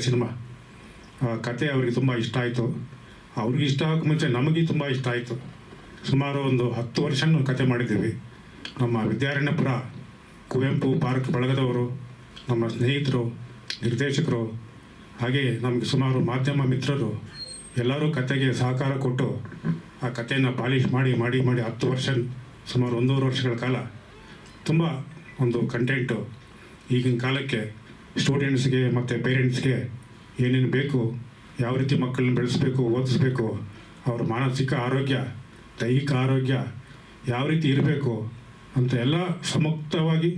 Cinema. ಆ, ಕತೆ ಅವರಿಗೆ ತುಂಬ ಇಷ್ಟ ಆಯಿತು. ಅವ್ರಿಗೆ ಇಷ್ಟ ಆಗೋಕ್ಕೆ ಮುಂಚೆ ನಮಗೆ ತುಂಬ ಇಷ್ಟ ಆಯಿತು. ಸುಮಾರು ಒಂದು ಹತ್ತು ವರ್ಷನೂ ಕತೆ ಮಾಡಿದ್ದೀವಿ. ನಮ್ಮ ವಿದ್ಯಾರಣ್ಯಪುರ, ಕುವೆಂಪು ಪಾರ್ಕ್ ಬಳಗದವರು, ನಮ್ಮ ಸ್ನೇಹಿತರು, ನಿರ್ದೇಶಕರು, ಹಾಗೆ ನಮಗೆ ಸುಮಾರು ಮಾಧ್ಯಮ ಮಿತ್ರರು ಎಲ್ಲರೂ ಕತೆಗೆ ಸಹಕಾರ ಕೊಟ್ಟು ಆ ಕಥೆಯನ್ನು ಪಾಲಿಷ್ ಮಾಡಿ ಮಾಡಿ ಮಾಡಿ ಹತ್ತು ವರ್ಷ, ಸುಮಾರು ಒಂದೂವರೆ ವರ್ಷಗಳ ಕಾಲ ತುಂಬ ಒಂದು ಕಂಟೆಂಟು ಈಗಿನ ಕಾಲಕ್ಕೆ ಸ್ಟೂಡೆಂಟ್ಸ್ಗೆ ಮತ್ತು ಪೇರೆಂಟ್ಸ್ಗೆ ಏನೇನು ಬೇಕು, ಯಾವ ರೀತಿ ಮಕ್ಕಳನ್ನ ಬೆಳೆಸಬೇಕು, ಓದಿಸ್ಬೇಕು, ಅವ್ರ ಮಾನಸಿಕ ಆರೋಗ್ಯ, ದೈಹಿಕ ಆರೋಗ್ಯ ಯಾವ ರೀತಿ ಇರಬೇಕು ಅಂತ ಎಲ್ಲ ಸಮಕ್ತವಾಗಿ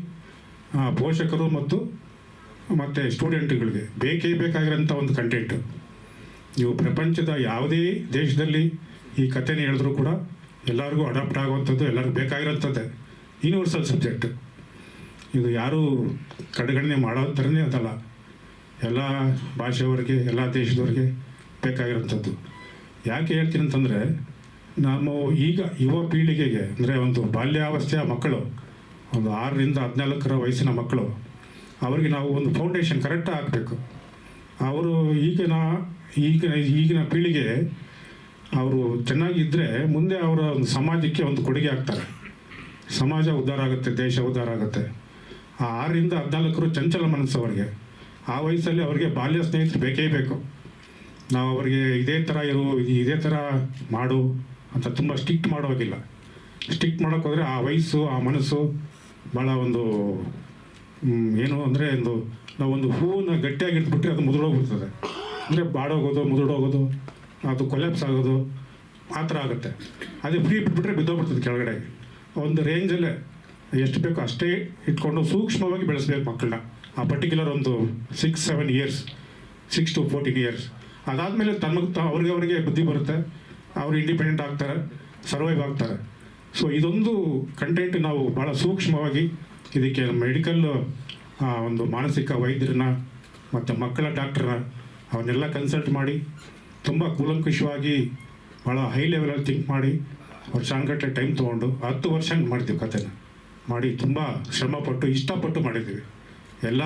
ಪೋಷಕರು ಮತ್ತು ಮತ್ತು ಸ್ಟೂಡೆಂಟ್ಗಳಿಗೆ ಬೇಕೇ ಬೇಕಾಗಿರೋಂಥ ಒಂದು ಕಂಟೆಂಟು ನೀವು ಪ್ರಪಂಚದ ಯಾವುದೇ ದೇಶದಲ್ಲಿ ಈ ಕಥೆನ ಹೇಳಿದ್ರು ಕೂಡ ಎಲ್ಲರಿಗೂ ಅಡಾಪ್ಟ್ ಆಗುವಂಥದ್ದು, ಎಲ್ಲರಿಗೂ ಬೇಕಾಗಿರೋಂಥದ್ದೇ. ಯೂನಿವರ್ಸಲ್ ಸಬ್ಜೆಕ್ಟ್ ಇದು ಯಾರೂ ಕಡೆಗಣನೆ ಮಾಡೋ ಥರನೇ ಅದಲ್ಲ ಎಲ್ಲ ಭಾಷೆಯವರಿಗೆ, ಎಲ್ಲ ದೇಶದವ್ರಿಗೆ ಬೇಕಾಗಿರೋಂಥದ್ದು ಯಾಕೆ ಹೇಳ್ತೀನಿ ಅಂತಂದರೆ ನಾವು ಈಗ ಯುವ ಪೀಳಿಗೆಗೆ, ಅಂದರೆ ಒಂದು ಬಾಲ್ಯಾವಸ್ಥೆಯ ಮಕ್ಕಳು, ಒಂದು ಆರರಿಂದ ಹದಿನಾಲ್ಕರ ವಯಸ್ಸಿನ ಮಕ್ಕಳು, ಅವರಿಗೆ ನಾವು ಒಂದು ಫೌಂಡೇಶನ್ ಕರೆಕ್ಟಾಗಿ ಹಾಕಬೇಕು. ಅವರು ಈಗಿನ ಈಗಿನ ಈಗಿನ ಪೀಳಿಗೆ ಅವರು ಚೆನ್ನಾಗಿದ್ದರೆ ಮುಂದೆ ಅವರ ಒಂದು ಸಮಾಜಕ್ಕೆ ಒಂದು ಕೊಡುಗೆ ಆಗ್ತಾರೆ. ಸಮಾಜ ಉದ್ಧಾರ ಆಗುತ್ತೆ, ದೇಶ ಉದ್ಧಾರ ಆಗುತ್ತೆ. ಆ ಆರರಿಂದ ಹದಿನಾಲ್ಕರು ಚಂಚಲ ಮನಸ್ಸು ಅವರಿಗೆ. ಆ ವಯಸ್ಸಲ್ಲಿ ಅವರಿಗೆ ಬಾಲ್ಯ ಸ್ನೇಹಿತರು ಬೇಕೇ ಬೇಕು. ನಾವು ಅವರಿಗೆ ಇದೇ ಥರ ಇರು, ಇದೇ ಥರ ಮಾಡು ಅಂತ ತುಂಬ ಸ್ಟಿಕ್ಟ್ ಮಾಡೋಗಿಲ್ಲ ಸ್ಟಿಕ್ ಮಾಡೋಕೆ ಹೋದರೆ ಆ ವಯಸ್ಸು, ಆ ಮನಸ್ಸು ಭಾಳ ಒಂದು ಏನು ಅಂದರೆ ಒಂದು, ನಾವು ಒಂದು ಹೂವನ್ನ ಗಟ್ಟಿಯಾಗಿ ಇಟ್ಬಿಟ್ರೆ ಅದು ಮುದುಡೋಗ್ಬಿಡ್ತದೆ. ಅಂದರೆ ಬಾಡೋಗೋದು, ಮುದುಡೋಗೋದು, ಅದು ಕೊಲ್ಯಾಪ್ಸ್ ಆಗೋದು, ಆ ಥರ ಆಗುತ್ತೆ. ಅದೇ ಫ್ರೀ ಬಿಟ್ಬಿಟ್ರೆ ಬಿದ್ದೋಗ್ಬಿಡ್ತದೆ ಕೆಳಗಡೆ. ಒಂದು ರೇಂಜಲ್ಲೇ ಎಷ್ಟು ಬೇಕೋ ಅಷ್ಟೇ ಇಟ್ಕೊಂಡು ಸೂಕ್ಷ್ಮವಾಗಿ ಬೆಳೆಸಬೇಕು ಮಕ್ಕಳನ್ನ. ಆ ಪರ್ಟಿಕ್ಯುಲರ್ ಒಂದು six seven years six to fourteen years ಅದಾದಮೇಲೆ ತಮಗೆ ತ, ಅವ್ರಿಗೆ ಅವರಿಗೆ ಬುದ್ಧಿ ಬರುತ್ತೆ. ಅವರು ಇಂಡಿಪೆಂಡೆಂಟ್ ಆಗ್ತಾರೆ ಸರ್ವೈವ್ ಆಗ್ತಾರೆ. ಸೊ ಇದೊಂದು ಕಂಟೆಂಟ್ ನಾವು ಭಾಳ ಸೂಕ್ಷ್ಮವಾಗಿ ಇದಕ್ಕೆ ಮೆಡಿಕಲ್ ಒಂದು ಮಾನಸಿಕ ವೈದ್ಯರನ್ನ ಮತ್ತು ಮಕ್ಕಳ ಡಾಕ್ಟ್ರನ್ನ ಅವನ್ನೆಲ್ಲ ಕನ್ಸಲ್ಟ್ ಮಾಡಿ, ತುಂಬ ಕೂಲಂಕುಷವಾಗಿ ಭಾಳ ಹೈ ಲೆವೆಲಲ್ಲಿ ಥಿಂಕ್ ಮಾಡಿ ವರ್ಷಾನ್ಗಟ್ಟಲೆ ಟೈಮ್ ತೊಗೊಂಡು ಹತ್ತು ವರ್ಷ ಮಾಡ್ತೀವಿ ಕಥೆನ. ಮಾಡಿ ತುಂಬ ಶ್ರಮಪಟ್ಟು, ಇಷ್ಟಪಟ್ಟು ಮಾಡಿದ್ದೀವಿ. ಎಲ್ಲ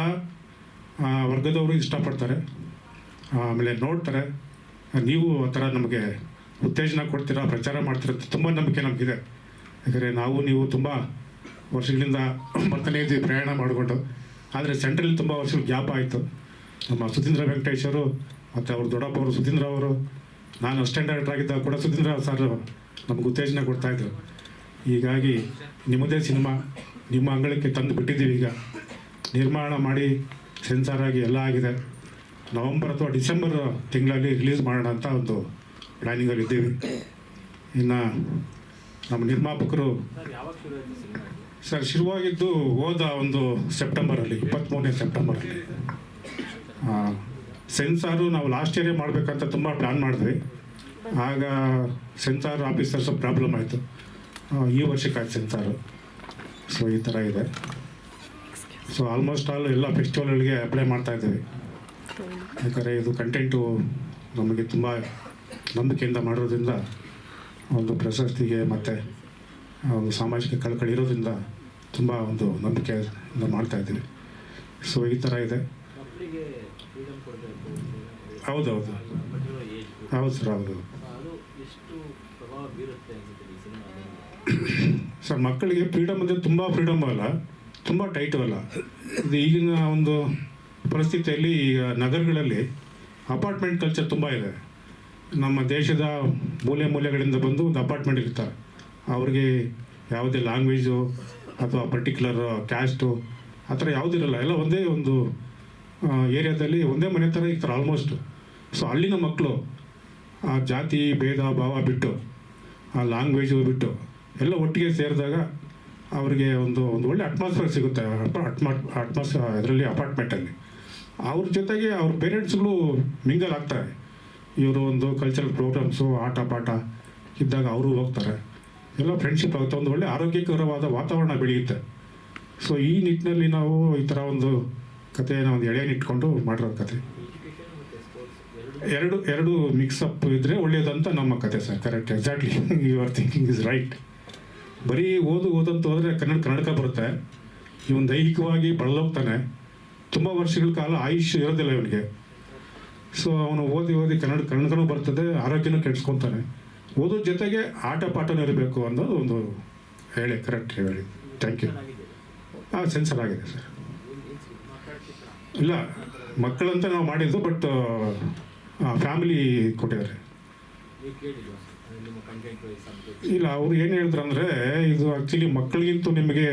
ವರ್ಗದವರು ಇಷ್ಟಪಡ್ತಾರೆ. ಆಮೇಲೆ ನೋಡ್ತಾರೆ. ನೀವು ಆ ಥರ ನಮಗೆ ಉತ್ತೇಜನ ಕೊಡ್ತೀರಾ, ಪ್ರಚಾರ ಮಾಡ್ತೀರ ತುಂಬ ನಂಬಿಕೆ ನಮಗಿದೆ. ಯಾಕಂದರೆ ನಾವು, ನೀವು ತುಂಬ ವರ್ಷಗಳಿಂದ ಬರ್ತಾನೆ ಇದ್ದೀವಿ ಪ್ರಯಾಣ ಮಾಡಿಕೊಂಡು, ಆದರೆ ಸೆಂಟ್ರಲ್ಲಿ ತುಂಬ ವರ್ಷಗಳು ಗ್ಯಾಪ್ ಆಯಿತು. ನಮ್ಮ ಸುಧೀಂದ್ರ ವೆಂಕಟೇಶರು ಮತ್ತು ಅವ್ರ ದೊಡ್ಡಪ್ಪ ಅವರು ಸುಧೀಂದ್ರ ಅವರು, ನಾನು ಅಸ್ಟೆಂಡ್ ಡೈರೆಕ್ಟರ್ ಆಗಿದ್ದಾಗ ಕೂಡ ಸುಧೀಂದ್ರ ಸರ್ ನಮ್ಗೆ ಉತ್ತೇಜನ ಕೊಡ್ತಾಯಿದ್ರು ಹೀಗಾಗಿ ನಿಮ್ಮದೇ ಸಿನಿಮಾ, ನಿಮ್ಮ ಅಂಗಳಕ್ಕೆ ತಂದು ಬಿಟ್ಟಿದ್ದೀವಿ ಈಗ. ನಿರ್ಮಾಣ ಮಾಡಿ ಸೆನ್ಸಾರ್ ಆಗಿ ಎಲ್ಲ ಆಗಿದೆ. ನವಂಬರ್ ಅಥವಾ ಡಿಸೆಂಬರ್ ತಿಂಗಳಲ್ಲಿ ರಿಲೀಸ್ ಮಾಡೋಣ ಅಂತ ಒಂದು ಪ್ಲ್ಯಾನಿಂಗಲ್ಲಿ ಇದ್ದೀವಿ. ಇನ್ನು ನಮ್ಮ ನಿರ್ಮಾಪಕರು ಸರ್, ಶುರುವಾಗಿದ್ದು ಹೋದ ಒಂದು ಸೆಪ್ಟೆಂಬರಲ್ಲಿ ಇಪ್ಪತ್ತ್ಮೂರನೇ ಸೆಪ್ಟೆಂಬರಲ್ಲಿ. ಸೆನ್ಸಾರು ನಾವು ಲಾಸ್ಟ್ ಇಯರೇ ಮಾಡಬೇಕಂತ ತುಂಬ ಪ್ಲ್ಯಾನ್ ಮಾಡಿದ್ವಿ. ಆಗ ಸೆನ್ಸಾರ್ ಆಫೀಸರ್ಸ್ ಪ್ರಾಬ್ಲಮ್ ಆಯಿತು. ಈ ವರ್ಷ ಕಾಯ್ತಿರ್ತಾರೆ ಸೊ ಈ ಥರ ಇದೆ. ಸೊ ಆಲ್ಮೋಸ್ಟ್ ಆಲ್ ಎಲ್ಲ ಫೆಸ್ಟಿವಲ್ಗಳಿಗೆ ಅಪ್ಲೈ ಮಾಡ್ತಾ ಇದ್ದೀವಿ. ಯಾಕಂದರೆ ಇದು ಕಂಟೆಂಟು ನಮಗೆ ತುಂಬ ನಂಬಿಕೆಯಿಂದ ಮಾಡೋದ್ರಿಂದ ಒಂದು ಪ್ರಶಸ್ತಿಗೆ ಮತ್ತು ಒಂದು ಸಾಮಾಜಿಕ ಕಳಕಳಿ ಇರೋದ್ರಿಂದ ತುಂಬ ಒಂದು ನಂಬಿಕೆಯಿಂದ ಮಾಡ್ತಾ ಇದ್ದೀವಿ. ಸೊ ಈ ಥರ ಇದೆ. ಹೌದೌದು. ಹೌದು ಸರ್, ಹೌದು. ಸರ್, ಮಕ್ಕಳಿಗೆ ಫ್ರೀಡಮ್ ಅಂದರೆ ತುಂಬ ಫ್ರೀಡಮ್ ಅಲ್ಲ? ತುಂಬ ಟೈಟು ಅಲ್ಲ? ಇದು ಈಗಿನ ಒಂದು ಪರಿಸ್ಥಿತಿಯಲ್ಲಿ ಈಗ ನಗರಗಳಲ್ಲಿ ಅಪಾರ್ಟ್ಮೆಂಟ್ ಕಲ್ಚರ್ ತುಂಬ ಇದೆ. ನಮ್ಮ ದೇಶದ ಮೂಲೆ ಮೂಲೆಗಳಿಂದ ಬಂದು ಒಂದು ಅಪಾರ್ಟ್ಮೆಂಟ್ ಇರ್ತಾರೆ. ಅವ್ರಿಗೆ ಯಾವುದೇ ಲ್ಯಾಂಗ್ವೇಜು ಅಥವಾ ಪರ್ಟಿಕ್ಯುಲರ್ ಕ್ಯಾಸ್ಟು ಆ ಥರ ಯಾವುದಿರಲ್ಲ ಎಲ್ಲ ಒಂದೇ ಒಂದು ಏರಿಯಾದಲ್ಲಿ ಒಂದೇ ಮನೆ ಥರ ಇರ್ತಾರೆ ಆಲ್ಮೋಸ್ಟ್ ಸೊ ಅಲ್ಲಿನ ಮಕ್ಕಳು ಆ ಜಾತಿ, ಭೇದ, ಭಾವ ಬಿಟ್ಟು, ಆ ಲ್ಯಾಂಗ್ವೇಜು ಬಿಟ್ಟು ಎಲ್ಲ ಒಟ್ಟಿಗೆ ಸೇರಿದಾಗ ಅವರಿಗೆ ಒಂದು ಒಂದು ಒಳ್ಳೆ ಅಟ್ಮಾಸ್ಫಿಯರ್ ಸಿಗುತ್ತೆ ಅಟ್ಮಾ ಅಟ್ಮಾಸ್ ಅದರಲ್ಲಿ ಅಪಾರ್ಟ್ಮೆಂಟಲ್ಲಿ ಅವ್ರ ಜೊತೆಗೆ ಅವ್ರ ಪೇರೆಂಟ್ಸ್ಗಳು ಮಿಂಗಲ್ ಆಗ್ತಾರೆ. ಇವರು ಒಂದು ಕಲ್ಚರಲ್ ಪ್ರೋಗ್ರಾಮ್ಸು ಆಟ ಪಾಠ ಇದ್ದಾಗ ಅವರು ಹೋಗ್ತಾರೆ. ಎಲ್ಲ ಫ್ರೆಂಡ್ಶಿಪ್ ಆಗುತ್ತೆ. ಒಂದು ಒಳ್ಳೆ ಆರೋಗ್ಯಕರವಾದ ವಾತಾವರಣ ಬೆಳೆಯುತ್ತೆ. ಸೊ ಈ ನಿಟ್ಟಿನಲ್ಲಿ ನಾವು ಈ ಥರ ಒಂದು ಕಥೆಯನ್ನು ಒಂದು ಎಳೆಯನ್ನಿಟ್ಕೊಂಡು ಮಾಡಿರೋ ಕತೆ ಎರಡು ಎರಡು ಮಿಕ್ಸಪ್ ಇದ್ದರೆ ಒಳ್ಳೆಯದಂತ ನಮ್ಮ ಕತೆ sir correct exactly you are thinking is right ಬರೀ ಓದು ಓದಂತ ಹೋದರೆ ಕನ್ನಡ ಕನ್ನಡಕ ಬರುತ್ತೆ. ಇವನು ದೈಹಿಕವಾಗಿ ಬಳಲೋಗ್ತಾನೆ. ತುಂಬ ವರ್ಷಗಳ ಕಾಲ ಆಯುಷ್ ಇರೋದಿಲ್ಲ ಇವನಿಗೆ. ಸೊ ಅವನು ಓದಿ ಓದಿ ಕನ್ನಡ ಕನ್ನಡಕನೂ ಬರ್ತದೆ, ಆರೋಗ್ಯನೂ ಕೆಡಿಸ್ಕೊತಾನೆ. ಓದೋ ಜೊತೆಗೆ ಆಟ, ಪಾಠನೂ ಇರಬೇಕು ಅನ್ನೋದು ಒಂದು ಹೇಳಿ, ಕರೆಕ್ಟ್ ಹೇಳಿ. ಥ್ಯಾಂಕ್ ಯು ಹಾ ಸೆನ್ಸರ್ ಆಗಿದೆ ಸರ್? ಇಲ್ಲ, ಮಕ್ಕಳಂತ ನಾವು ಮಾಡಿದ್ದು, ಬಟ್ ಫ್ಯಾಮಿಲಿ ಕೊಟ್ಟಿದ್ದಾರೆ. ಇಲ್ಲ, ಅವ್ರು ಏನು ಹೇಳಿದ್ರು ಅಂದರೆ ಇದು ಆ್ಯಕ್ಚುಲಿ ಮಕ್ಕಳಿಗಿಂತೂ ನಿಮಗೆ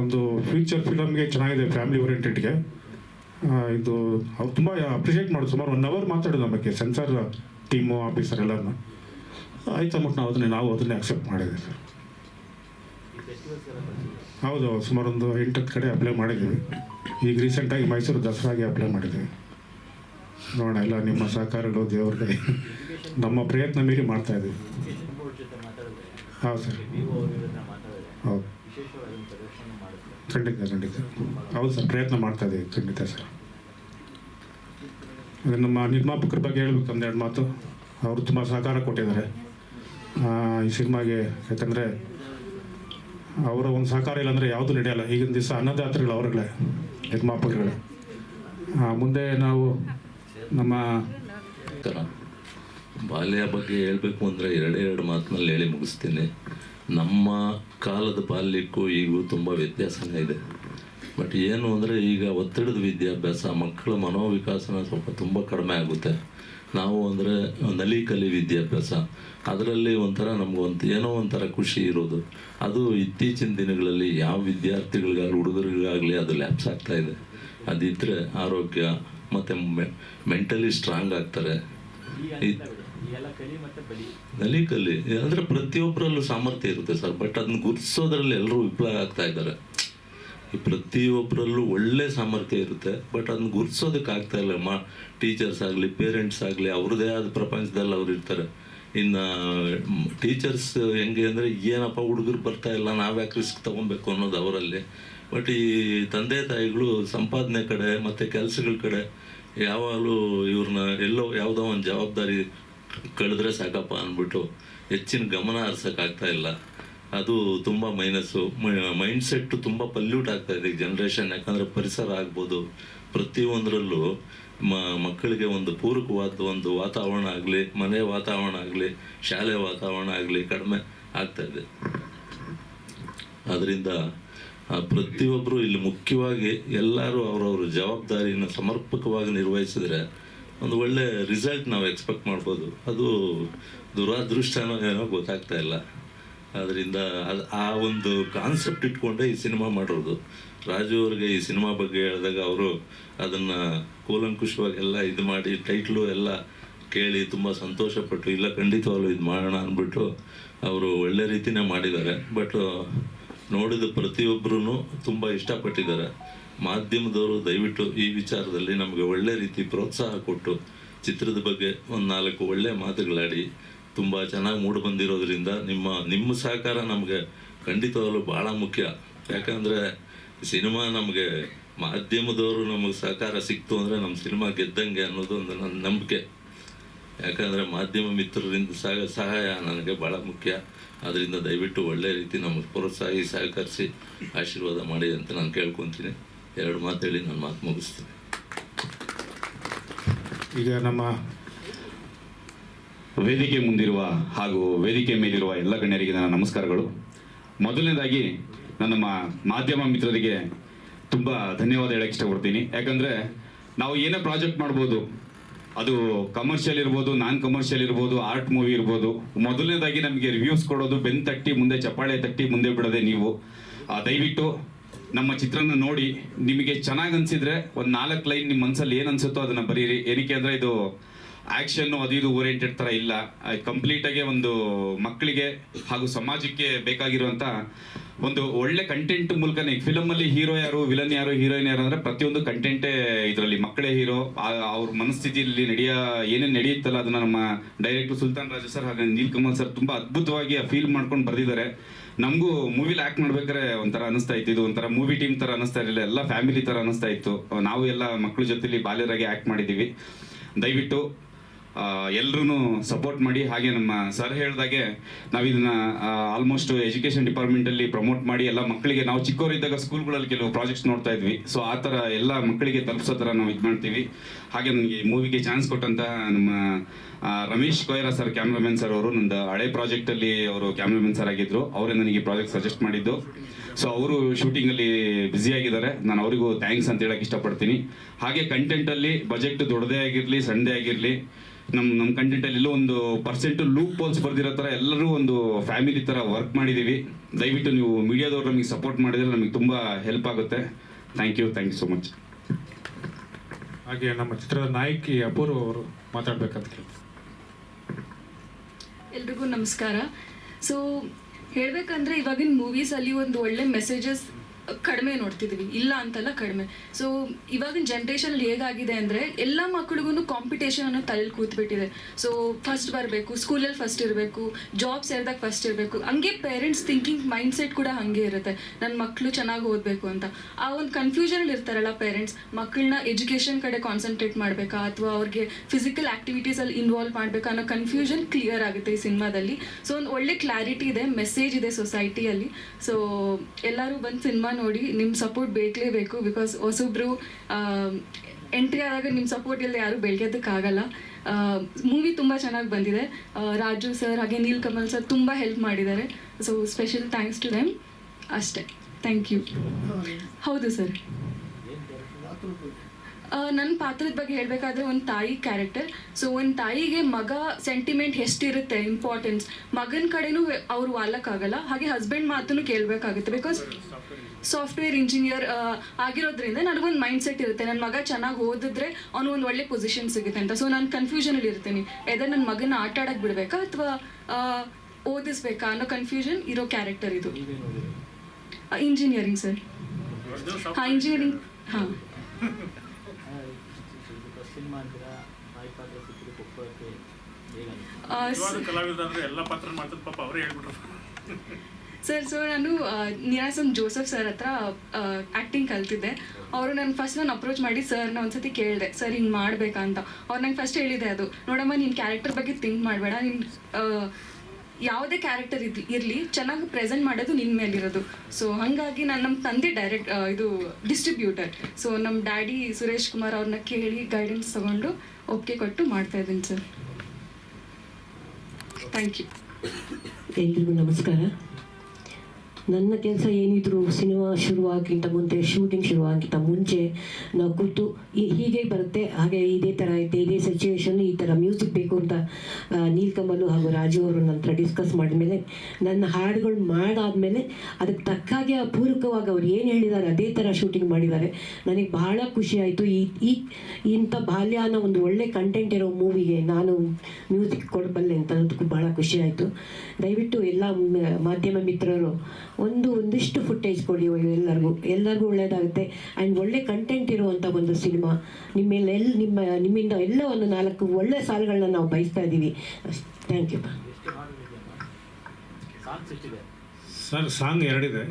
ಒಂದು ಫ್ಯೂಚರ್ ಫಿಲಮ್ಗೆ ಚೆನ್ನಾಗಿದೆ ಫ್ಯಾಮಿಲಿ ಓರಿಯೆಂಟೆಡ್ಗೆ ಇದು ಅವ್ರು ತುಂಬ ಅಪ್ರಿಷಿಯೇಟ್ ಮಾಡೋದು, ಸುಮಾರು ಒನ್ ಅವರ್ ಮಾತಾಡೋದು ನಮಗೆ ಸೆನ್ಸರ್ ಟೀಮು ಆಫೀಸರ್ ಎಲ್ಲರನ್ನ ಆಯ್ತು ಅಂದ್ಬಿಟ್ಟು ನಾವು ಅದನ್ನೇ ನಾವು ಅದನ್ನೇ ಅಕ್ಸೆಪ್ಟ್ ಮಾಡಿದ್ವಿ ಸರ್. ಹೌದು ಸುಮಾರು ಒಂದು ಎಂಟತ್ತು ಕಡೆ ಅಪ್ಲೈ ಮಾಡಿದ್ದೀವಿ. ಈಗ ರೀಸೆಂಟಾಗಿ ಮೈಸೂರು ದಸರಾಗೆ ಅಪ್ಲೈ ಮಾಡಿದ್ದೀವಿ. ನೋಡೋಣ, ಎಲ್ಲ ನಿಮ್ಮ ಸಹಕಾರಗಳು ದೇವ್ರಿಗೆ ನಮ್ಮ ಪ್ರಯತ್ನ ಮೀರಿ ಮಾಡ್ತಾ ಇದ್ದೀವಿ. ಹೌದು ಸರ್. ಹೌದು. ಖಂಡಿತ ಖಂಡಿತ. ಹೌದು ಸರ್, ಪ್ರಯತ್ನ ಮಾಡ್ತಾ ಇದ್ದೀವಿ, ಖಂಡಿತ ಸರ್. ನಮ್ಮ ನಿರ್ಮಾಪಕರ ಬಗ್ಗೆ ಹೇಳ್ಬೇಕು ಒಂದೆರಡು ಮಾತು. ಅವರು ತುಂಬ ಸಹಕಾರ ಕೊಟ್ಟಿದ್ದಾರೆ. ಈ ಸಿನಿಮಾಗೆ, ಯಾಕಂದರೆ ಅವರ ಒಂದು ಸಹಕಾರ ಇಲ್ಲಾಂದರೆ ಯಾವುದು ನಡೆಯಲ್ಲ. ಈಗಿನ ದಿವಸ ಅನ್ನದಾತ್ರಿಗಳು ಅವರುಗಳೇ, ನಿರ್ಮಾಪಕರುಗಳೇ. ಮುಂದೆ ನಾವು ನಮ್ಮ ಬಾಲ್ಯ ಬಗ್ಗೆ ಹೇಳಬೇಕು ಅಂದರೆ ಎರಡೇ ಎರಡು ಮಾತಿನಲ್ಲಿ ಹೇಳಿ ಮುಗಿಸ್ತೀನಿ. ನಮ್ಮ ಕಾಲದ ಬಾಲ್ಯಕ್ಕೂ ಈಗೂ ತುಂಬ ವ್ಯತ್ಯಾಸನೇ ಇದೆ. ಬಟ್ ಏನು ಅಂದರೆ ಈಗ ಒತ್ತಡದ ವಿದ್ಯಾಭ್ಯಾಸ, ಮಕ್ಕಳ ಮನೋವಿಕಾಸನ ಸ್ವಲ್ಪ ತುಂಬ ಕಡಿಮೆ ಆಗುತ್ತೆ. ನಾವು ಅಂದರೆ ನಲಿ ಕಲಿ ವಿದ್ಯಾಭ್ಯಾಸ, ಅದರಲ್ಲಿ ಒಂಥರ ನಮಗೊಂದು ಏನೋ ಒಂಥರ ಖುಷಿ ಇರೋದು. ಅದು ಇತ್ತೀಚಿನ ದಿನಗಳಲ್ಲಿ ಯಾವ ವಿದ್ಯಾರ್ಥಿಗಳಿಗಾಗಲಿ, ಹುಡುಗರಿಗಾಗಲಿ ಅದು ಲ್ಯಾಪ್ಸ್ ಆಗ್ತಾ ಇದೆ. ಅದಿದ್ದರೆ ಆರೋಗ್ಯ ಮತ್ತು ಮೆಂಟಲಿ ಸ್ಟ್ರಾಂಗ್ ಆಗ್ತಾರೆ. ನಲಿ ಕಲಿ. ಅಂದರೆ ಪ್ರತಿಯೊಬ್ಬರಲ್ಲೂ ಸಾಮರ್ಥ್ಯ ಇರುತ್ತೆ ಸರ್. ಬಟ್ ಅದನ್ನ ಗುರುತಿಸೋದ್ರಲ್ಲಿ ಎಲ್ಲರೂ ವಿಫಲ ಆಗ್ತಾ ಇದ್ದಾರೆ. ಈ ಪ್ರತಿಯೊಬ್ಬರಲ್ಲೂ ಒಳ್ಳೆ ಸಾಮರ್ಥ್ಯ ಇರುತ್ತೆ. ಬಟ್ ಅದನ್ನ ಗುರುತಿಸೋದಕ್ಕೆ ಆಗ್ತಾ ಇಲ್ಲ. ಮಾ ಟೀಚರ್ಸ್ ಆಗಲಿ ಪೇರೆಂಟ್ಸ್ ಆಗಲಿ ಅವ್ರದ್ದೇ ಆದ ಪ್ರಪಂಚದಲ್ಲಿ ಅವ್ರು ಇರ್ತಾರೆ. ಇನ್ನು ಟೀಚರ್ಸ್ ಹೆಂಗೆ ಅಂದರೆ ಏನಪ್ಪ ಹುಡುಗರು ಬರ್ತಾ ಇಲ್ಲ ನಾವ್ಯಾಕೆ ರಿಸ್ಕ್ ತೊಗೊಬೇಕು ಅನ್ನೋದು ಅವರಲ್ಲಿ. ಬಟ್ ಈ ತಂದೆ ತಾಯಿಗಳು ಸಂಪಾದನೆ ಕಡೆ ಮತ್ತು ಕೆಲಸಗಳ ಕಡೆ ಯಾವಾಗಲೂ ಇವ್ರನ್ನ ಎಲ್ಲೋ ಯಾವುದೋ ಒಂದು ಜವಾಬ್ದಾರಿ ಕಳೆದ್ರೆ ಸಾಕಪ್ಪ ಅಂದ್ಬಿಟ್ಟು ಹೆಚ್ಚಿನ ಗಮನ ಹರ್ಸೋಕ್ಕಾಗ್ತಾ ಇಲ್ಲ. ಅದು ತುಂಬ ಮೈನಸ್ಸು. ಮೈಂಡ್ ಸೆಟ್ ತುಂಬ ಪಲ್ಯೂಟ್ ಆಗ್ತಾ ಇದೆ ಜನ್ರೇಷನ್ ಯಾಕಂದರೆ ಪರಿಸರ ಆಗ್ಬೋದು. ಪ್ರತಿಯೊಂದರಲ್ಲೂ ಮಕ್ಕಳಿಗೆ ಒಂದು ಪೂರಕವಾದ ಒಂದು ವಾತಾವರಣ ಆಗಲಿ, ಮನೆ ವಾತಾವರಣ ಆಗಲಿ, ಶಾಲೆ ವಾತಾವರಣ ಆಗಲಿ ಕಡಿಮೆ ಆಗ್ತಾ ಇದೆ. ಅದರಿಂದ ಪ್ರತಿಯೊಬ್ಬರು ಇಲ್ಲಿ ಮುಖ್ಯವಾಗಿ ಎಲ್ಲರೂ ಅವರವ್ರ ಜವಾಬ್ದಾರಿಯನ್ನು ಸಮರ್ಪಕವಾಗಿ ನಿರ್ವಹಿಸಿದ್ರೆ ಒಂದು ಒಳ್ಳೆ ರಿಸಲ್ಟ್ ನಾವು ಎಕ್ಸ್ಪೆಕ್ಟ್ ಮಾಡ್ಬೋದು. ಅದು ದುರಾದೃಷ್ಟನೋ ಏನೋ ಗೊತ್ತಾಗ್ತಾ ಇಲ್ಲ. ಅದರಿಂದ ಅದು ಆ ಒಂದು ಕಾನ್ಸೆಪ್ಟ್ ಇಟ್ಕೊಂಡೇ ಈ ಸಿನಿಮಾ ಮಾಡಿರೋದು. ರಾಜು ಅವ್ರಿಗೆ ಈ ಸಿನಿಮಾ ಬಗ್ಗೆ ಹೇಳಿದಾಗ ಅವರು ಅದನ್ನು ಕೂಲಂಕುಷವಾಗಿ ಎಲ್ಲ ಇದು ಮಾಡಿ ಟೈಟ್ಲು ಎಲ್ಲ ಕೇಳಿ ತುಂಬ ಸಂತೋಷಪಟ್ಟು, ಇಲ್ಲ ಖಂಡಿತವಾಗ್ಲೂ ಇದು ಮಾಡೋಣ ಅಂದ್ಬಿಟ್ಟು ಅವರು ಒಳ್ಳೆ ರೀತಿನೇ ಮಾಡಿದ್ದಾರೆ. ಬಟ್ ನೋಡಿದ ಪ್ರತಿಯೊಬ್ಬರೂ ತುಂಬ ಇಷ್ಟಪಟ್ಟಿದ್ದಾರೆ. ಮಾಧ್ಯಮದವರು ದಯವಿಟ್ಟು ಈ ವಿಚಾರದಲ್ಲಿ ನಮಗೆ ಒಳ್ಳೆ ರೀತಿ ಪ್ರೋತ್ಸಾಹ ಕೊಟ್ಟು, ಚಿತ್ರದ ಬಗ್ಗೆ ಒಂದು ನಾಲ್ಕು ಒಳ್ಳೆ ಮಾತುಗಳಾಡಿ, ತುಂಬ ಚೆನ್ನಾಗಿ ಮೂಡಿ ಬಂದಿರೋದ್ರಿಂದ ನಿಮ್ಮ ನಿಮ್ಮ ಸಹಕಾರ ನಮಗೆ ಖಂಡಿತವಾಗಲೂ ಭಾಳ ಮುಖ್ಯ. ಯಾಕಂದರೆ ಸಿನಿಮಾ ನಮಗೆ, ಮಾಧ್ಯಮದವರು ನಮಗೆ ಸಹಕಾರ ಸಿಕ್ತು ಅಂದರೆ ನಮ್ಮ ಸಿನಿಮಾ ಗೆದ್ದಂಗೆ ಅನ್ನೋದು ಒಂದು ನನ್ನ ನಂಬಿಕೆ. ಯಾಕಂದರೆ ಮಾಧ್ಯಮ ಮಿತ್ರರಿಂದ ಸಹ ಸಹಾಯ ನನಗೆ ಭಾಳ ಮುಖ್ಯ. ಅದರಿಂದ ದಯವಿಟ್ಟು ಒಳ್ಳೆ ರೀತಿ ನಮ್ಮ ಪ್ರೋತ್ಸಾಹಿ ಸಹಕರಿಸಿ ಆಶೀರ್ವಾದ ಮಾಡಿ ಅಂತ ನಾನು ಕೇಳ್ಕೊತೀನಿ. ಎರಡು ಮಾತು ಹೇಳಿ ನಾನು ಮಾತು ಮುಗಿಸ್ತೀನಿ. ಈಗ ನಮ್ಮ ವೇದಿಕೆ ಮುಂದಿರುವ ಹಾಗೂ ವೇದಿಕೆ ಮೇಲಿರುವ ಎಲ್ಲ ಗಣ್ಯರಿಗೆ ನನ್ನ ನಮಸ್ಕಾರಗಳು. ಮೊದಲನೇದಾಗಿ ನನ್ನ ಮಾಧ್ಯಮ ಮಿತ್ರರಿಗೆ ತುಂಬ ಧನ್ಯವಾದ ಹೇಳಕ್ಕೆ ಇಷ್ಟಪಡ್ತೀನಿ. ಯಾಕಂದರೆ ನಾವು ಏನೇ ಪ್ರಾಜೆಕ್ಟ್ ಮಾಡ್ಬೋದು ಅದು ಕಮರ್ಷಿಯಲ್ ಇರ್ಬೋದು ನಾನ್ ಕಮರ್ಷಿಯಲ್ ಇರ್ಬೋದು ಆರ್ಟ್ ಮೂವಿ ಇರ್ಬೋದು. ಮೊದಲನೇದಾಗಿ ನಮಗೆ ರಿವ್ಯೂಸ್ ಕೊಡೋದು, ಬೆನ್ ತಟ್ಟಿ, ಮುಂದೆ ಚಪ್ಪಾಳೆ ತಟ್ಟಿ, ಮುಂದೆ ಬಿಡದೆ ನೀವು. ದಯವಿಟ್ಟು ನಮ್ಮ ಚಿತ್ರನ ನೋಡಿ. ನಿಮಗೆ ಚೆನ್ನಾಗಿ ಅನ್ಸಿದ್ರೆ ಒಂದು ನಾಲ್ಕು ಲೈನ್ ನಿಮ್ಮ ಮನಸ್ಸಲ್ಲಿ ಏನು ಅನ್ಸುತ್ತೋ ಅದನ್ನ ಬರೀರಿ. ಏನಕ್ಕೆ ಅಂದರೆ ಇದು ಆಕ್ಷನ್ ಅದು ಇದು ಓರಿಯೆಂಟೆಡ್ ತರ ಇಲ್ಲ. ಕಂಪ್ಲೀಟ್ ಆಗಿ ಒಂದು ಮಕ್ಕಳಿಗೆ ಹಾಗೂ ಸಮಾಜಕ್ಕೆ ಬೇಕಾಗಿರುವಂತ ಒಂದು ಒಳ್ಳೆ ಕಂಟೆಂಟ್ ಮೂಲಕನೇ, ಫಿಲಮಲ್ಲಿ ಹೀರೋ ಯಾರು ವಿಲನ್ ಯಾರು ಹೀರೋಯಿನ್ ಯಾರು ಅಂದ್ರೆ ಪ್ರತಿಯೊಂದು ಕಂಟೆಂಟೇ ಇದರಲ್ಲಿ ಮಕ್ಕಳೇ ಹೀರೋ ಅವ್ರ ಮನಸ್ಥಿತಿಯಲ್ಲಿ ನಡೆಯ, ಏನೇನು ನಡೆಯುತ್ತಲ್ಲ ಅದನ್ನ ನಮ್ಮ ಡೈರೆಕ್ಟರ್ ಸುಲ್ತಾನ್ ರಾಜು ಸರ್ ಹಾಗೆ ನೀಲ್ ಕಮಲ್ ಸರ್ ತುಂಬಾ ಅದ್ಭುತವಾಗಿ ಫೀಲ್ ಮಾಡ್ಕೊಂಡು ಬರ್ದಿದ್ದಾರೆ. ನಮಗೂ ಮೂವಿಲಿ ಆಕ್ಟ್ ಮಾಡ್ಬೇಕಾದ್ರೆ ಒಂಥರ ಅನಿಸ್ತಾ ಇತ್ತು. ಇದು ಒಂಥರ ಮೂವಿ ಟೀಮ್ ತರ ಅನಿಸ್ತಾ ಇರಲಿಲ್ಲ. ಎಲ್ಲ ಫ್ಯಾಮಿಲಿ ತರ ಅನಿಸ್ತಾ ಇತ್ತು. ನಾವು ಎಲ್ಲ ಮಕ್ಕಳ ಜೊತೆಲಿ ಬಾಲ್ಯರಾಗಿ ಆಕ್ಟ್ ಮಾಡಿದ್ದೀವಿ. ದಯವಿಟ್ಟು ಎಲ್ಲರೂ ಸಪೋರ್ಟ್ ಮಾಡಿ. ಹಾಗೆ ನಮ್ಮ ಸರ್ ಹೇಳಿದಾಗೆ ನಾವು ಇದನ್ನ ಆಲ್ಮೋಸ್ಟ್ ಎಜುಕೇಷನ್ ಡಿಪಾರ್ಟ್ಮೆಂಟಲ್ಲಿ ಪ್ರಮೋಟ್ ಮಾಡಿ ಎಲ್ಲ ಮಕ್ಕಳಿಗೆ ನಾವು ಚಿಕ್ಕವರಿದ್ದಾಗ ಸ್ಕೂಲ್ಗಳಲ್ಲಿ ಕೆಲವು ಪ್ರಾಜೆಕ್ಟ್ಸ್ ನೋಡ್ತಾ ಇದ್ವಿ. ಸೊ ಆ ಥರ ಎಲ್ಲ ಮಕ್ಕಳಿಗೆ ತಲುಪಿಸೋ ಥರ ನಾವು ಇದು ಮಾಡ್ತೀವಿ. ಹಾಗೆ ನನಗೆ ಮೂವಿಗೆ ಚಾನ್ಸ್ ಕೊಟ್ಟಂತ ನಮ್ಮ Ramesh Koyra sir cameraman sir ಅವರು ನಂದು ಹಳೆ ಪ್ರಾಜೆಕ್ಟಲ್ಲಿ ಅವರು ಕ್ಯಾಮ್ರಾಮನ್ ಸರ್ ಆಗಿದ್ರು. ಅವರೇ ನನಗೆ ಈ ಪ್ರಾಜೆಕ್ಟ್ ಸಜೆಸ್ಟ್ ಮಾಡಿದ್ದು. ಸೊ ಅವರು ಶೂಟಿಂಗಲ್ಲಿ ಆಗಿದ್ದಾರೆ. ನಾನು ಅವರಿಗೂ ಥ್ಯಾಂಕ್ಸ್ ಅಂತ ಹೇಳಕ್ ಇಷ್ಟಪಡ್ತೀನಿ. ಹಾಗೆ ಕಂಟೆಂಟಲ್ಲಿ ಬಜೆಟ್ ದೊಡ್ಡದೇ ಆಗಿರಲಿ ಸಣ್ಣದೇ ಆಗಿರಲಿ ನಮ್ಮ ನಮ್ಮ ಕಂಟೆಂಟಲ್ಲಿ ಎಲ್ಲೋ ಒಂದು ಪರ್ಸೆಂಟ್ ಲೂಪ್ ಪೋಲ್ಸ್ ಬರ್ದಿರೋ ಥರ ಎಲ್ಲರೂ ಒಂದು ಫ್ಯಾಮಿಲಿ ಥರ ವರ್ಕ್ ಮಾಡಿದ್ದೀವಿ ದಯವಿಟ್ಟು ನೀವು ಮೀಡಿಯಾದವ್ರು ನಮಗೆ ಸಪೋರ್ಟ್ ಮಾಡಿದ್ರೆ ನಮಗೆ ತುಂಬ ಹೆಲ್ಪ್ ಆಗುತ್ತೆ. Thank you thank you so much ಹಾಗೆ ನಮ್ಮ ಚಿತ್ರದ ನಾಯಕಿ ಅಪೂರ್ವ ಅವರು ಮಾತಾಡ್ಬೇಕಂತ ಕೇಳಿ ಎಲ್ರಿಗೂ ನಮಸ್ಕಾರ. ಸೊ ಹೇಳಬೇಕಂದ್ರೆ ಇವಾಗಿನ ಮೂವೀಸಲ್ಲಿ ಒಂದು ಒಳ್ಳೆ ಮೆಸೇಜಸ್ ಕಡಿಮೆ ನೋಡ್ತಿದ್ದೀವಿ ಇಲ್ಲ ಅಂತಲ್ಲ ಕಡಿಮೆ. ಸೊ ಇವಾಗಿನ ಜನ್ರೇಷನಲ್ಲಿ ಹೇಗಾಗಿದೆ ಅಂದರೆ ಎಲ್ಲ ಮಕ್ಳಿಗೂ ಕಾಂಪಿಟೇಷನ್ ಅನ್ನೋ ತಲೆಯಲ್ಲಿ ಕೂತ್ಬಿಟ್ಟಿದೆ. ಸೊ ಫಸ್ಟ್ ಬರಬೇಕು ಸ್ಕೂಲಲ್ಲಿ ಫಸ್ಟ್ ಇರಬೇಕು ಜಾಬ್ ಸೇರಿದಾಗ ಫಸ್ಟ್ ಇರಬೇಕು. ಹಂಗೆ ಪೇರೆಂಟ್ಸ್ ಥಿಂಕಿಂಗ್ ಮೈಂಡ್ ಸೆಟ್ ಕೂಡ ಹಾಗೆ ಇರುತ್ತೆ. ನನ್ನ ಮಕ್ಕಳು ಚೆನ್ನಾಗಿ ಓದಬೇಕು ಅಂತ. ಆ ಒಂದು ಕನ್ಫ್ಯೂಷನಲ್ಲಿ ಇರ್ತಾರಲ್ಲ ಪೇರೆಂಟ್ಸ್ ಮಕ್ಕಳನ್ನ ಎಜುಕೇಷನ್ ಕಡೆ ಕಾನ್ಸಂಟ್ರೇಟ್ ಮಾಡಬೇಕಾ ಅಥವಾ ಅವ್ರಿಗೆ ಫಿಸಿಕಲ್ ಆ್ಯಕ್ಟಿವಿಟೀಸಲ್ಲಿ ಇನ್ವಾಲ್ವ್ ಮಾಡಬೇಕಾ ಅನ್ನೋ ಕನ್ಫ್ಯೂಷನ್ ಕ್ಲಿಯರ್ ಆಗುತ್ತೆ ಈ ಸಿನಿಮಾದಲ್ಲಿ. ಸೊ ಒಂದು ಒಳ್ಳೆ ಕ್ಲಾರಿಟಿ ಇದೆ ಮೆಸೇಜ್ ಇದೆ ಸೊಸೈಟಿಯಲ್ಲಿ ಸೊ ಎಲ್ಲರೂ ಬಂದು ಸಿನಿಮಾ ನೋಡಿ ನಿಮ್ಮ ಸಪೋರ್ಟ್ ಬೇಕಲೇಬೇಕು ಬಿಕಾಸ್ ಹೊಸೊಬ್ರು ಎಂಟ್ರಿ ಆದಾಗ ನಿಮ್ಮ ಸಪೋರ್ಟ್ ಇಲ್ಲದೆ ಯಾರೂ ಬೆಳೆಯೋದಕ್ಕಾಗಲ್ಲ ಮೂವಿ ತುಂಬ ಚೆನ್ನಾಗಿ ಬಂದಿದೆ. ರಾಜು ಸರ್ ಹಾಗೆ ನೀಲ್ ಕಮಲ್ ಸರ್ ತುಂಬ ಹೆಲ್ಪ್ ಮಾಡಿದ್ದಾರೆ. So special thanks to them ಅಷ್ಟೇ. ಥ್ಯಾಂಕ್ ಯು ಹೌದು ಸರ್ ನನ್ನ ಪಾತ್ರದ ಬಗ್ಗೆ ಹೇಳಬೇಕಾದ್ರೆ ಒಂದು ತಾಯಿ ಕ್ಯಾರೆಕ್ಟರ್ ಸೊ ಒಂದು ತಾಯಿಗೆ ಮಗ ಸೆಂಟಿಮೆಂಟ್ ಎಷ್ಟಿರುತ್ತೆ ಇಂಪಾರ್ಟೆನ್ಸ್ ಮಗನ ಕಡೆನೂ ಅವ್ರು ವಾಲಕ್ಕಾಗಲ್ಲ. ಹಾಗೆ ಹಸ್ಬೆಂಡ್ ಮಾತನ್ನು ಕೇಳಬೇಕಾಗುತ್ತೆ ಬಿಕಾಸ್ ಸಾಫ್ಟ್ವೇರ್ ಇಂಜಿನಿಯರ್ ಆಗಿರೋದ್ರಿಂದ ನನಗೊಂದು ಮೈಂಡ್ ಸೆಟ್ ಇರುತ್ತೆ. ನನ್ನ ಮಗ ಚೆನ್ನಾಗಿ ಓದಿದ್ರೆ ಅವನು ಒಂದು ಒಳ್ಳೆ ಪೊಸಿಷನ್ ಸಿಗುತ್ತೆ ಅಂತ. ಸೊ ನಾನು ಕನ್ಫ್ಯೂಷನಲ್ಲಿ ಇರ್ತೀನಿ. ಎದರ್ ನನ್ನ ಮಗನ ಆಟ ಆಡಕ್ಕೆ ಬಿಡಬೇಕಾ ಅಥವಾ ಓದಿಸ್ಬೇಕಾ ಅನ್ನೋ ಕನ್ಫ್ಯೂಷನ್ ಇರೋ ಕ್ಯಾರೆಕ್ಟರ್ ಇದು. ಇಂಜಿನಿಯರಿಂಗ್ ಸರ್ ಹಾಂ ಇಂಜಿನಿಯರಿಂಗ್ ಹಾಂ. ಕಲಾವಿದ ಕಲಾವಿದಂದ್ರೆ ಎಲ್ಲ ಪಾತ್ರ ಮಾಡ್ತಾರೆ ಪಾಪ ಅವರೇ ಹೇಳ್ಬಿಟ್ರು. ಸರ್ ಸೊ ನಾನು ನಿರಾಸಂ ಜೋಸಫ್ ಸರ್ ಹತ್ರ ಆ್ಯಕ್ಟಿಂಗ್ ಕಲ್ತಿದ್ದೆ. ಅವರು ನಾನು ಫಸ್ಟ್ ನಾನು ಅಪ್ರೋಚ್ ಮಾಡಿ ಸರ್ನ ಒಂದ್ಸತಿ ಕೇಳಿದೆ, ಸರ್, ಹಿಂಗೆ ಮಾಡಬೇಕಂತ. ಅವ್ರು ನಂಗೆ ಫಸ್ಟ್ ಹೇಳಿದೆ ಅದು, ನೋಡಮ್ಮ ನಿನ್ನ ಕ್ಯಾರೆಕ್ಟರ್ ಬಗ್ಗೆ ಥಿಂಕ್ ಮಾಡಬೇಡ ನಿನ್ನ ಯಾವುದೇ ಕ್ಯಾರೆಕ್ಟರ್ ಇದು, ಇರಲಿ, ಚೆನ್ನಾಗಿ ಪ್ರೆಸೆಂಟ್ ಮಾಡೋದು ನಿನ್ನ ಮೇಲಿರೋದು. ಸೊ ಹಾಗಾಗಿ ನಾನು ನಮ್ಮ ತಂದೆ ಡೈರೆಕ್ಟ್ ಇದು ಡಿಸ್ಟ್ರಿಬ್ಯೂಟರ್ ಸೊ ನಮ್ಮ ಡ್ಯಾಡಿ ಸುರೇಶ್ ಕುಮಾರ್ ಅವ್ರನ್ನ ಕೇಳಿ ಗೈಡೆನ್ಸ್ ತೊಗೊಂಡು ಒಪ್ಪಿಗೆ ಕೊಟ್ಟು ಮಾಡ್ತಾ ಇದ್ದೀನಿ ಸರ್. ಥ್ಯಾಂಕ್ ಯು ಎಲ್ರಿಗೂ ನಮಸ್ಕಾರ. ನನ್ನ ಕೆಲಸ ಏನಿದ್ರು ಸಿನಿಮಾ ಶುರುವಾಗಿಂತ ಮುಂಚೆ ಶೂಟಿಂಗ್ ಶುರುವಾಗಿಂತ ಮುಂಚೆ ನಾವು ಕೂತು ಹೀಗೆ ಬರುತ್ತೆ, ಹಾಗೆ ಇದೇ ಥರ ಐತೆ, ಇದೇ ಸಿಚುವೇಶನ್ ಈ ಥರ ಮ್ಯೂಸಿಕ್ ಬೇಕು ಅಂತ ನೀಲ್ಕಮಲು ಹಾಗೂ ರಾಜು ಅವರು ನನ್ನ ಹತ್ರ ಡಿಸ್ಕಸ್ ಮಾಡಿದ್ಮೇಲೆ ನನ್ನ ಹಾಡುಗಳು ಮಾಡಾದ್ಮೇಲೆ ಅದಕ್ಕೆ ತಕ್ಕ ಹಾಗೆ ಪೂರಕವಾಗಿ ಅವ್ರು ಏನು ಹೇಳಿದ್ದಾರೆ ಅದೇ ಥರ ಶೂಟಿಂಗ್ ಮಾಡಿದ್ದಾರೆ. ನನಗೆ ಬಹಳ ಖುಷಿ ಆಯಿತು. ಈ ಈ, ಇಂಥ ಬಾಲ್ಯ ಅನ್ನೋ ಒಂದು ಒಳ್ಳೆ ಕಂಟೆಂಟ್ ಇರೋ ಮೂವಿಗೆ ನಾನು ಮ್ಯೂಸಿಕ್ ಕೊಡಬಲ್ಲೆ ಅಂತ ಅನ್ನೋದಕ್ಕೂ ಭಾಳ ಖುಷಿ ಆಯಿತು. ದಯವಿಟ್ಟು ಎಲ್ಲ ಮಾಧ್ಯಮ ಮಿತ್ರರು ಒಂದು ಒಂದಿಷ್ಟು ಫುಟೇಜ್ ಕೊಡಿ ಎಲ್ಲರಿಗೂ. ಎಲ್ಲರಿಗೂ ಒಳ್ಳೆಯದಾಗುತ್ತೆ ಆ್ಯಂಡ್ ಒಳ್ಳೆ ಕಂಟೆಂಟ್ ಇರುವಂಥ ಒಂದು ಸಿನಿಮಾ ನಿಮ್ಮೆಲ್ಲ ಎಲ್ಲಿ ನಿಮ್ಮ ನಿಮ್ಮಿಂದ ಎಲ್ಲ ಒಂದು ನಾಲ್ಕು ಒಳ್ಳೆ ಸಾಲುಗಳನ್ನ ನಾವು ಬಯಸ್ತಾ ಇದ್ದೀವಿ. ಥ್ಯಾಂಕ್ ಯು ಸರ್ ಸಾಂಗ್ ಎರಡಿದೆ.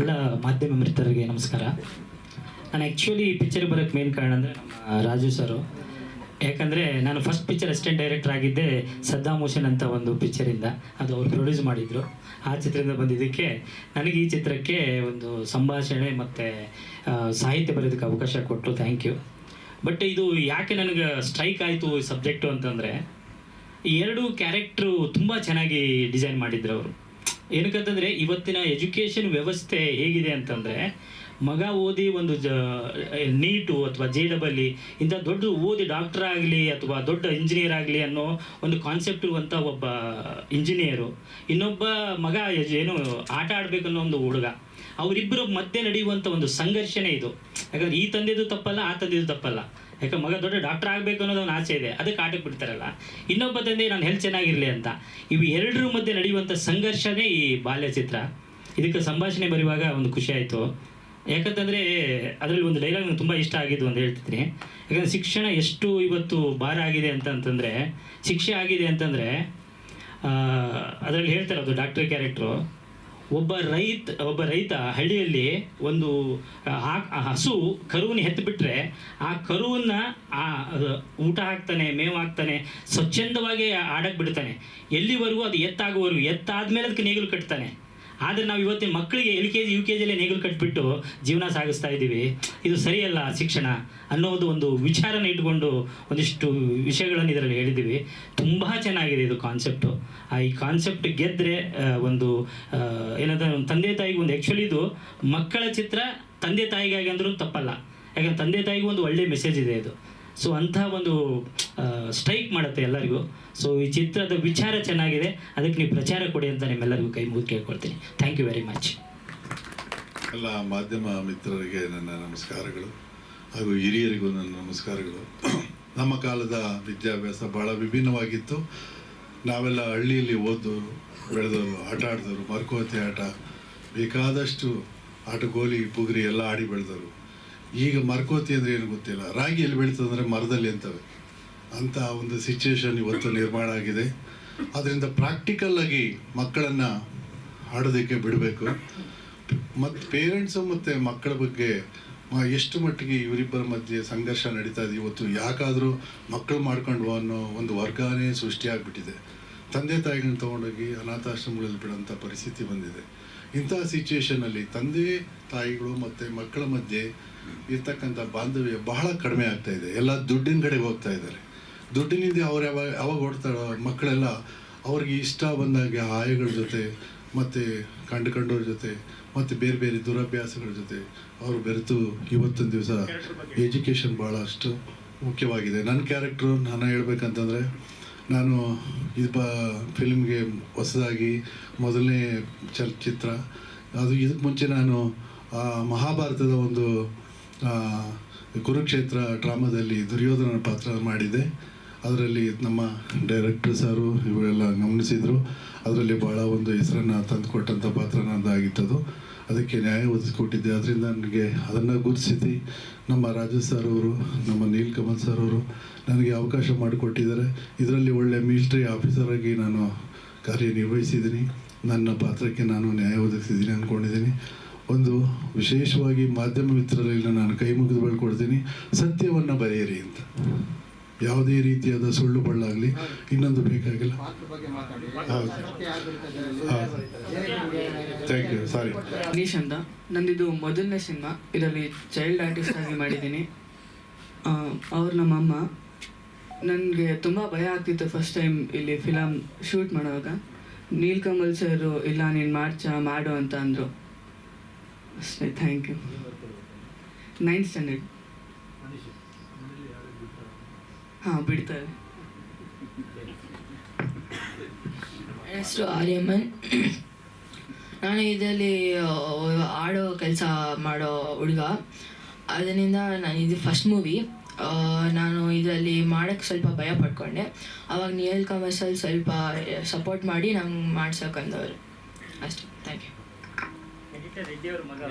ಎಲ್ಲ ಮಾಧ್ಯಮ ಮಿತ್ರರಿಗೆ ನಮಸ್ಕಾರ. ನಾನು ಆ್ಯಕ್ಚುಲಿ ಈ ಪಿಕ್ಚರ್ ಬರೋಕ್ಕೆ ಮೇನ್ ಕಾರಣ ಅಂದರೆ ನಮ್ಮ ರಾಜು ಸರು ಯಾಕಂದರೆ ನಾನು ಫಸ್ಟ್ ಪಿಕ್ಚರ್ ಅಸಿಸ್ಟೆಂಟ್ ಡೈರೆಕ್ಟರ್ ಆಗಿದ್ದೆ ಸದ್ದಾಮ್ ಹುಸೇನ್ ಅಂತ ಒಂದು ಪಿಕ್ಚರಿಂದ ಅದು ಅವ್ರು ಪ್ರೊಡ್ಯೂಸ್ ಮಾಡಿದರು. ಆ ಚಿತ್ರದಿಂದ ಬಂದಿದ್ದಕ್ಕೆ ನನಗೆ ಈ ಚಿತ್ರಕ್ಕೆ ಒಂದು ಸಂಭಾಷಣೆ ಮತ್ತು ಸಾಹಿತ್ಯ ಬರೆಯೋದಕ್ಕೆ ಅವಕಾಶ ಕೊಟ್ಟರು ಥ್ಯಾಂಕ್ ಯು ಬಟ್ ಇದು ಯಾಕೆ ನನಗೆ ಸ್ಟ್ರೈಕ್ ಆಯಿತು ಈ ಸಬ್ಜೆಕ್ಟು ಅಂತಂದರೆ, ಈ ಎರಡು ಕ್ಯಾರೆಕ್ಟ್ರು ತುಂಬ ಚೆನ್ನಾಗಿ ಡಿಸೈನ್ ಮಾಡಿದ್ರು ಅವರು. ಏನಕ್ಕಂತಂದರೆ ಇವತ್ತಿನ ಎಜುಕೇಷನ್ ವ್ಯವಸ್ಥೆ ಹೇಗಿದೆ ಅಂತಂದರೆ ಮಗ ಓದಿ ಒಂದು ಜ ನೀಟು ಅಥವಾ ಜೆ ಡಬಲ್ ಇ ಇಂಥ ದೊಡ್ಡ ಓದಿ ಡಾಕ್ಟರ್ ಆಗಲಿ ಅಥವಾ ದೊಡ್ಡ ಇಂಜಿನಿಯರ್ ಆಗಲಿ ಅನ್ನೋ ಒಂದು ಕಾನ್ಸೆಪ್ಟ್ ಇರುವಂಥ ಒಬ್ಬ ಇಂಜಿನಿಯರು ಇನ್ನೊಬ್ಬ ಮಗ ಏನು ಆಟ ಆಡಬೇಕನ್ನೋ ಒಂದು ಹುಡುಗ. ಅವರಿಬ್ಬರ ಮಧ್ಯೆ ನಡೆಯುವಂಥ ಒಂದು ಸಂಘರ್ಷಣೆ ಇದು. ಯಾಕಂದ್ರೆ ಈ ತಂದೆದು ತಪ್ಪಲ್ಲ, ಆ ತಂದೆದು ತಪ್ಪಲ್ಲ. ಯಾಕಂದ್ರೆ ಮಗ ದೊಡ್ಡ ಡಾಕ್ಟರ್ ಆಗಬೇಕು ಅನ್ನೋದು ಒಂದು ಆಸೆ ಇದೆ. ಅದಕ್ಕೆ ಆಟಕ್ಕೆ ಬಿಡ್ತಾರಲ್ಲ. ಇನ್ನೊಬ್ಬ ತಂದೆ, ನಾನು ಹೆಲ್ತ್ ಚೆನ್ನಾಗಿರಲಿ ಅಂತ. ಇವು ಎರಡರ ಮಧ್ಯೆ ನಡೆಯುವಂಥ ಸಂಘರ್ಷನೇ ಈ ಬಾಲ್ಯ ಚಿತ್ರ ಇದಕ್ಕೆ ಸಂಭಾಷಣೆ ಬರೆಯುವಾಗ ಒಂದು ಖುಷಿ ಆಯಿತು. ಯಾಕಂತಂದರೆ ಅದರಲ್ಲಿ ಒಂದು ಡೈಲಾಗ್ ನನಗೆ ತುಂಬ ಇಷ್ಟ ಆಗಿದ್ದು ಅಂತ ಹೇಳ್ತಿದ್ರಿ ಯಾಕಂದರೆ ಶಿಕ್ಷಣ ಎಷ್ಟು ಇವತ್ತು ಭಾರ ಆಗಿದೆ ಅಂತಂತಂದರೆ ಶಿಕ್ಷೆ ಆಗಿದೆ ಅಂತಂದರೆ ಅದರಲ್ಲಿ ಹೇಳ್ತಾರೆ ಅದು ಡಾಕ್ಟರ್ ಕ್ಯಾರೆಕ್ಟ್ರು ಒಬ್ಬ ರೈತ ಒಬ್ಬ ರೈತ ಹಳ್ಳಿಯಲ್ಲಿ ಒಂದು ಹಸು ಕರುವನ್ನು ಎತ್ತಿಬಿಟ್ರೆ ಆ ಕರುವನ್ನ ಆ ಊಟ ಹಾಕ್ತಾನೆ, ಮೇವು ಹಾಕ್ತಾನೆ, ಸ್ವಚ್ಛಂದವಾಗಿ ಆಡಕ್ಕೆ ಬಿಡ್ತಾನೆ. ಎಲ್ಲಿವರೆಗೂ ಅದು ಎತ್ತಾಗುವವರೆಗೂ, ಎತ್ತಾದ್ಮೇಲೆ ಅದಕ್ಕೆ ನೇಗಿಲು ಕಟ್ತಾನೆ. ಆದರೆ ನಾವು ಇವತ್ತಿನ ಮಕ್ಕಳಿಗೆ L K G, U K ಜಿಯಲ್ಲೇ ನೇಗಿಲು ಕಟ್ಬಿಟ್ಟು ಜೀವನ ಸಾಗಿಸ್ತಾ ಇದ್ದೀವಿ. ಇದು ಸರಿಯಲ್ಲ ಶಿಕ್ಷಣ ಅನ್ನೋದು ಒಂದು ವಿಚಾರನ ಇಟ್ಕೊಂಡು ಒಂದಿಷ್ಟು ವಿಷಯಗಳನ್ನು ಇದರಲ್ಲಿ ಹೇಳಿದ್ದೀವಿ. ತುಂಬ ಚೆನ್ನಾಗಿದೆ ಇದು ಕಾನ್ಸೆಪ್ಟು ಆ ಈ ಕಾನ್ಸೆಪ್ಟ್ ಗೆದ್ದರೆ ಒಂದು ಏನಂತ ತಂದೆ ತಾಯಿಗೆ ಒಂದು ಆ್ಯಕ್ಚುಲಿ ಇದು ಮಕ್ಕಳ ಚಿತ್ರ ತಂದೆ ತಾಯಿಗಾಗಿ ಅಂದ್ರೂ ತಪ್ಪಲ್ಲ. ಯಾಕಂದ್ರೆ ತಂದೆ ತಾಯಿಗೂ ಒಂದು ಒಳ್ಳೆ ಮೆಸೇಜ್ ಇದೆ ಇದು. ಸೊ ಅಂತಹ ಒಂದು ಸ್ಟ್ರೈಕ್ ಮಾಡುತ್ತೆ ಎಲ್ಲರಿಗೂ. ಸೊ ಈ ಚಿತ್ರದ ವಿಚಾರ ಚೆನ್ನಾಗಿದೆ. ಅದಕ್ಕೆ ನೀವು ಪ್ರಚಾರ ಕೊಡಿ ಅಂತ ನಿಮ್ಮೆಲ್ಲರಿಗೂ ಕೈ ಮುಗಿದು ಕೇಳ್ಕೊಳ್ತೀನಿ. ಥ್ಯಾಂಕ್ ಯು ವೆರಿ ಮಚ್ ಎಲ್ಲ ಮಾಧ್ಯಮ ಮಿತ್ರರಿಗೆ ನನ್ನ ನಮಸ್ಕಾರಗಳು. ಹಾಗೂ ಹಿರಿಯರಿಗೂ ನನ್ನ ನಮಸ್ಕಾರಗಳು. ನಮ್ಮ ಕಾಲದ ವಿದ್ಯಾಭ್ಯಾಸ ಬಹಳ ವಿಭಿನ್ನವಾಗಿತ್ತು. ನಾವೆಲ್ಲ ಹಳ್ಳಿಯಲ್ಲಿ ಓದು ಬೆಳೆದವರು, ಆಟ ಆಡಿದವರು ಮರುಕೋತಿ ಆಟ, ಬೇಕಾದಷ್ಟು ಆಟಗೋಲಿ ಗೋಲಿ ಪುಗ್ರಿ ಎಲ್ಲ ಆಡಿ ಬೆಳೆದವರು. ಈಗ ಮರ್ಕೋತಿ ಅಂದರೆ ಏನು ಗೊತ್ತಿಲ್ಲ. ರಾಗಿ ಎಲ್ಲಿ ಬೆಳೀತದೆ ಅಂದರೆ ಮರದಲ್ಲಿ ಅಂತವೆ. ಅಂತ ಒಂದು ಸಿಚುವೇಶನ್ ಇವತ್ತು ನಿರ್ಮಾಣ ಆಗಿದೆ. ಅದರಿಂದ ಪ್ರಾಕ್ಟಿಕಲ್ ಆಗಿ ಮಕ್ಕಳನ್ನು ಆಡೋದಕ್ಕೆ ಬಿಡಬೇಕು. ಮತ್ತು ಪೇರೆಂಟ್ಸು ಮತ್ತು ಮಕ್ಕಳ ಬಗ್ಗೆ ಎಷ್ಟು ಮಟ್ಟಿಗೆ ಇವರಿಬ್ಬರ ಮಧ್ಯೆ ಸಂಘರ್ಷ ನಡೀತಾ ಇದೆ ಇವತ್ತು ಯಾಕಾದರೂ ಮಕ್ಕಳು ಮಾಡ್ಕೊಂಡು ಅನ್ನೋ ಒಂದು ಸೃಷ್ಟಿ ಸೃಷ್ಟಿಯಾಗ್ಬಿಟ್ಟಿದೆ ತಂದೆ ತಾಯಿಗಳನ್ನ ತೊಗೊಂಡೋಗಿ ಅನಾಥಾಶ್ರಮಗಳಲ್ಲಿ ಬಿಡೋಂಥ ಪರಿಸ್ಥಿತಿ ಬಂದಿದೆ. ಇಂಥ ಸಿಚುಯೇಷನಲ್ಲಿ ತಂದೆ ತಾಯಿಗಳು ಮತ್ತು ಮಕ್ಕಳ ಮಧ್ಯೆ ಇರ್ತಕ್ಕಂಥ ಬಾಂಧವ್ಯ ಬಹಳ ಕಡಿಮೆ ಆಗ್ತಾ ಇದೆ. ಎಲ್ಲ ದುಡ್ಡಿನ ಕಡೆಗೆ ಹೋಗ್ತಾ ಇದ್ದಾರೆ. ದುಡ್ಡಿನಿಂದ ಅವ್ರು ಯಾವಾಗ ಯಾವಾಗ ಓಡ್ತಾರೋ ಮಕ್ಕಳೆಲ್ಲ ಅವ್ರಿಗೆ ಇಷ್ಟ ಬಂದಾಗ ಆಯಗಳ ಜೊತೆ, ಮತ್ತು ಕಂಡು ಕಂಡೋರ ಜೊತೆ, ಮತ್ತು ಬೇರೆ ಬೇರೆ ದುರಭ್ಯಾಸಗಳ ಜೊತೆ ಅವರು ಬೆರೆತು ಇವತ್ತೊಂದು ದಿವಸ ಎಜುಕೇಷನ್ ಭಾಳಷ್ಟು ಮುಖ್ಯವಾಗಿದೆ. ನನ್ನ ಕ್ಯಾರೆಕ್ಟ್ರು ನಾನು ಹೇಳ್ಬೇಕಂತಂದರೆ, ನಾನು ಇದು ಬ, ಫಿಲ್ಮ್ಗೆ ಹೊಸದಾಗಿ ಮೊದಲನೇ ಚಲಚಿತ್ರ. ಅದು ಇದಕ್ಕೆ ಮುಂಚೆ ನಾನು ಮಹಾಭಾರತದ ಒಂದು ಕುರುಕ್ಷೇತ್ರ ಡ್ರಾಮಾದಲ್ಲಿ ದುರ್ಯೋಧನ ಪಾತ್ರ ಮಾಡಿದೆ. ಅದರಲ್ಲಿ ನಮ್ಮ ಡೈರೆಕ್ಟರ್ ಸರು ಇವರೆಲ್ಲ ಗಮನಿಸಿದರು. ಅದರಲ್ಲಿ ಭಾಳ ಒಂದು ಹೆಸರನ್ನು ತಂದುಕೊಟ್ಟಂಥ ಪಾತ್ರ ನಂದಾಗಿತ್ತದು ಅದಕ್ಕೆ ನ್ಯಾಯ ಒದಗಿಸ್ಕೊಟ್ಟಿದ್ದೆ. ಅದರಿಂದ ನನಗೆ ಅದನ್ನು ಗುರುತಿಸಿ ನಮ್ಮ ರಾಜು ಸರ್ ಅವರು ನಮ್ಮ ನೀಲ್ ಕಮಲ್ ಸರ್ ಅವರು ನನಗೆ ಅವಕಾಶ ಮಾಡಿಕೊಟ್ಟಿದ್ದಾರೆ. ಇದರಲ್ಲಿ ಒಳ್ಳೆ ಮಿಲಿಟ್ರಿ ಆಗಿ ನಾನು ಕಾರ್ಯನಿರ್ವಹಿಸಿದ್ದೀನಿ. ನನ್ನ ಪಾತ್ರಕ್ಕೆ ನಾನು ನ್ಯಾಯ ಒದಗಿಸಿದ್ದೀನಿ ಅಂದ್ಕೊಂಡಿದ್ದೀನಿ. ಒಂದು ವಿಶೇಷವಾಗಿ ಮಾಧ್ಯಮ ಮಿತ್ರರಲ್ಲಿ ನಾನು ಕೈ ಮುಗಿದು ಬೆಳ್ಕೊಡ್ತೀನಿ. ಸತ್ಯವನ್ನು ಬರೆಯಿರಿ ಅಂತ. ಯಾವುದೇ ರೀತಿಯಾದ ಸುಳ್ಳು ಬಳ್ಳಾಗಲಿ, ಇನ್ನೊಂದು ಬೇಕಾಗಿಲ್ಲ. ಥ್ಯಾಂಕ್ ಯು ಸಾರಿ ಗಣೇಶ್ ಅಂತ. ನಂದಿದು ಮೊದಲನೇ ಸಿನಿಮಾ. ಇದರಲ್ಲಿ ಚೈಲ್ಡ್ ಆರ್ಟಿಸ್ಟ್ ಆಗಿ ಮಾಡಿದ್ದೀನಿ. ಅವ್ರು ನಮ್ಮಮ್ಮ ನನಗೆ ತುಂಬ ಭಯ ಆಗ್ತಿತ್ತು ಫಸ್ಟ್ ಟೈಮ್ ಇಲ್ಲಿ ಫಿಲಮ್ ಶೂಟ್ ಮಾಡುವಾಗ. ನೀಲ್ ಕಮಲ್ ಸರ್ ಇಲ್ಲ, ನೀನು ಮಾಡ್ಚ, ಮಾಡು ಅಂತ ಅಂದರು. ಅಷ್ಟೇ ಥ್ಯಾಂಕ್ ಯು ನೈನ್ ಸ್ಟ್ಯಾಂಡರ್ಡ್ ಹಾಂ, ಬಿಡ್ತಾರೆ. ಹೆಸರು ಆರ್ಯಮನ್ ನಾನು ಇದರಲ್ಲಿ ಆಡೋ ಕೆಲಸ ಮಾಡೋ ಹುಡುಗ. ಅದರಿಂದ ನಾನು ಇದು ಫಸ್ಟ್ ಮೂವಿ ನಾನು ಇದರಲ್ಲಿ ಮಾಡೋಕ್ಕೆ ಸ್ವಲ್ಪ ಭಯ ಪಡ್ಕೊಂಡೆ. ಅವಾಗ ನಿಯಲ್ ಕಮರ್ಸಲ್ಲಿ ಸ್ವಲ್ಪ ಸಪೋರ್ಟ್ ಮಾಡಿ ನಂಗೆ ಮಾಡ್ಸೋಕಂದವರು ಅಷ್ಟೇ. ಥ್ಯಾಂಕ್ ಯು ರೆಡ್ಡಿ ಅವ್ರ ಮಗ